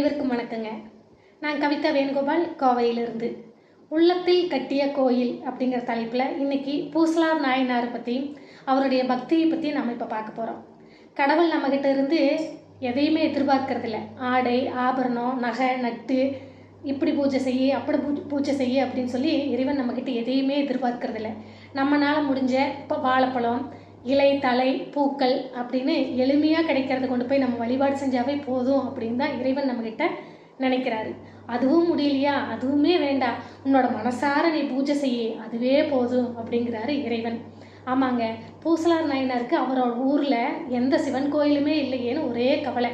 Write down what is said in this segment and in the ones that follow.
அனைவருக்கும் வணக்கங்க. நான் கவிதா வேணுகோபால் கோவையிலிருந்து. உள்ளத்தில் கட்டிய கோயில் அப்படிங்கிற தலைப்பில் இன்னைக்கு பூசலார் நாயனாரை பற்றியும் அவருடைய பக்தியை பற்றியும் நம்ம இப்போ பார்க்க போகிறோம் கடவுள் நம்மக்கிட்ட இருந்து எதையுமே எதிர்பார்க்கறதில்ல. ஆடை ஆபரணம் நகை நட்டு இப்படி பூஜை செய்ய அப்படி பூ- பூஜை செய்ய அப்படின்னு சொல்லி இறைவன் நம்மக்கிட்ட எதையுமே எதிர்பார்க்கறதில்ல. நம்மளால் முடிஞ்ச இப்போ வாழைப்பழம் இலை தலை பூக்கள் அப்படின்னு எளிமையாக கிடைக்கிறத கொண்டு போய் நம்ம வழிபாடு செஞ்சாவே போதும் அப்படின்னு தான் இறைவன் நம்மக்கிட்ட நினைக்கிறாரு. அதுவும் முடியலையா? அதுவுமே வேண்டாம். உன்னோட மனசார நீ பூஜை செய்ய அதுவே போதும் அப்படிங்கிறாரு இறைவன். ஆமாங்க பூசலார் நாயனாருக்கு அவரோட ஊரில் எந்த சிவன் கோயிலுமே இல்லையேன்னு ஒரே கவலை.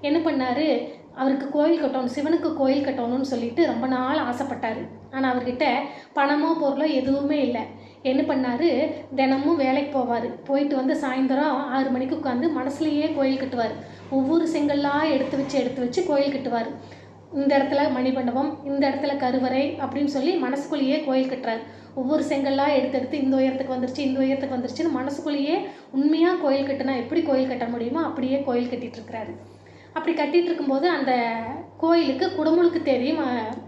என்ன பண்ணாரு? அவருக்கு கோயில் கட்டணும் சிவனுக்கு கோயில் கட்டணும்னு சொல்லிட்டு ரொம்ப நாள் ஆசைப்பட்டாரு. ஆனால் அவர்கிட்ட பணமோ பொருளோ எதுவுமே இல்லை. என்ன பண்ணார்? தினமும் வேலைக்கு போவார். போயிட்டு வந்து சாயந்தரம் ஆறு மணிக்கு உட்காந்து மனசுலேயே கோயில் கட்டுவார். ஒவ்வொரு செங்கல்லாக எடுத்து வச்சு எடுத்து வச்சு கோயில் கட்டுவார். இந்த இடத்துல மணிமண்டபம் இந்த இடத்துல கருவறை அப்படின்னு சொல்லி மனசுக்குள்ளேயே கோயில் கட்டுறாரு. ஒவ்வொரு செங்கல்லா எடுத்து எடுத்து இந்த உயரத்துக்கு வந்துருச்சு இந்த உயரத்துக்கு வந்துருச்சுன்னு மனசுக்குள்ளேயே உண்மையாக கோயில் கட்டினா எப்படி கோயில் கட்ட முடியுமோ அப்படியே கோயில் கட்டிகிட்டு இருக்கிறாரு. அப்படி கட்டிட்டு இருக்கும்போது அந்த கோயிலுக்கு குடமுழுக்கு தேதியும்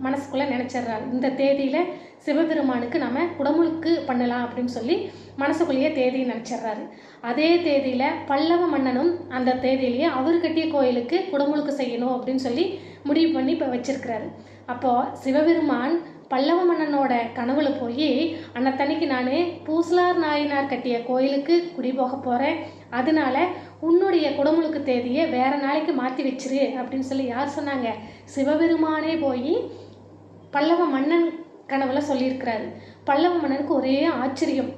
மனசுக்குள்ளே மனசுக்குள்ள இந்த தேதியில சிவபெருமானுக்கு நம்ம குடமுழுக்கு பண்ணலாம் அப்படின்னு சொல்லி மனசுக்குள்ளேயே தேதி நினைச்சிடுறாரு. அதே தேதியில பல்லவ மன்னனும் அந்த தேதியிலேயே அவர் கட்டிய கோயிலுக்கு குடமுழுக்கு செய்யணும் அப்படின்னு சொல்லி முடிவு பண்ணி இப்போ வச்சிருக்கிறாரு. அப்போ சிவபெருமான் பல்லவ மன்னனோட கனவுல போய் அன்னத்தன்னைக்கு நான் பூசலார் நாயனார் கட்டிய கோயிலுக்கு குடி போக போகிறேன் அதனால உன்னுடைய குடமுழுக்கு தேதியை வேற நாளைக்கு மாற்றி வச்சிரு அப்படின்னு சொல்லி யார் சொன்னாங்க? சிவபெருமானே போய் பல்லவ மன்னன் கனவுல சொல்லியிருக்கிறாரு. பல்லவ மன்னனுக்கு ஒரே ஆச்சரியம்.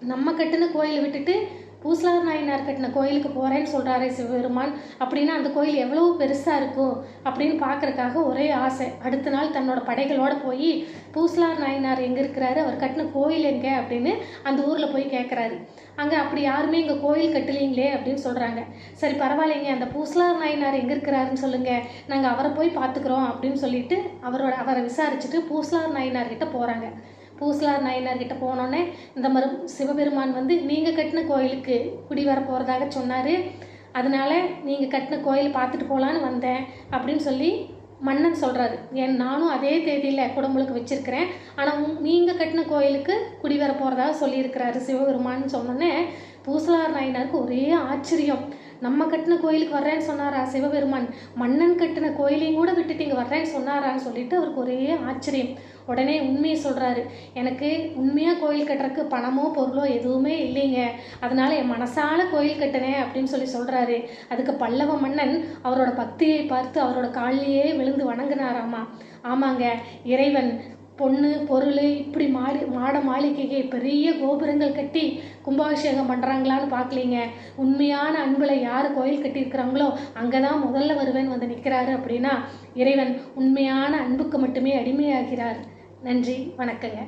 நம்ம கட்டின கோயிலை விட்டுட்டு பூசலார் நாயனார் கட்டின கோயிலுக்கு போகிறேன்னு சொல்கிறாரே சிவபெருமான். அப்படின்னா அந்த கோயில் எவ்வளோ பெருசாக இருக்கும் அப்படின்னு பார்க்குறக்காக ஒரே ஆசை. அடுத்த நாள் தன்னோட படைகளோட போய் பூசலார் நாயனார் எங்கே இருக்கிறாரு? அவர் கட்டின கோயில் எங்கே? அப்படின்னு அந்த ஊரில் போய் கேட்குறாரு அங்கே அப்படி யாருமே இங்கே கோயில் கட்டலீங்களே அப்படின்னு சொல்கிறாங்க சரி பரவாயில்லைங்க. அந்த பூசலார் நாயனார் எங்கே இருக்கிறாருன்னு சொல்லுங்கள் நாங்கள் அவரை போய் பார்த்துக்குறோம் அப்படின்னு சொல்லிட்டு அவரோட அவரை விசாரிச்சுட்டு பூசலார் நாயனார்கிட்ட போகிறாங்க பூசலார் நாயனார்கிட்ட போனோன்னே இந்த மாதிரி சிவபெருமான் வந்து நீங்கள் கட்டின கோயிலுக்கு குடி வர போகிறதாக சொன்னார். அதனால நீங்கள் கட்டின கோயில் பார்த்துட்டு போகலான்னு வந்தேன் அப்படின்னு சொல்லி மன்னன் சொல்கிறாரு ஏன் நானும் அதே தேதியில் குடும்பலுக்கு வச்சுருக்கிறேன். ஆனால் நீங்கள் கட்டின கோயிலுக்கு குடி வர போகிறதா சொல்லியிருக்கிறாரு சிவபெருமான்னு சொன்னோன்னே பூசலார் நாயனாருக்கு ஒரே ஆச்சரியம். நம்ம கட்டின கோயிலுக்கு வர்றேன்னு சொன்னாரா சிவபெருமான்? மன்னன் கட்டின கோயிலையும் கூட விட்டுட்டு இங்கே வர்றேன்னு சொன்னாரான்னு சொல்லிட்டு அவருக்கு ஒரே ஆச்சரியம். உடனே உண்மையை சொல்கிறாரு எனக்கு உண்மையாக கோயில் கட்டுறதுக்கு பணமோ பொருளோ எதுவுமே இல்லைங்க. அதனால என் மனசால கோயில் கட்டினேன் அப்படின்னு சொல்லி சொல்கிறாரு அதுக்கு பல்லவ மன்னன் அவரோட பக்தியை பார்த்து அவரோட காலிலேயே விழுந்து வணங்கினாராமா. ஆமாங்க இறைவன். பொண்ணு பொருள் இப்படி மாடி மாட மாளிகைக்கு பெரிய கோபுரங்கள் கட்டி கும்பாபிஷேகம் பண்ணுறாங்களான்னு பார்க்கலீங்க. உண்மையான அன்பில் யார் கோயில் கட்டியிருக்கிறாங்களோ அங்கே தான் முதல்ல வருவேன் வந்து நிற்கிறாரு அப்படின்னா இறைவன் உண்மையான அன்புக்கு மட்டுமே அடிமையாகிறார். நன்றி வணக்கங்க.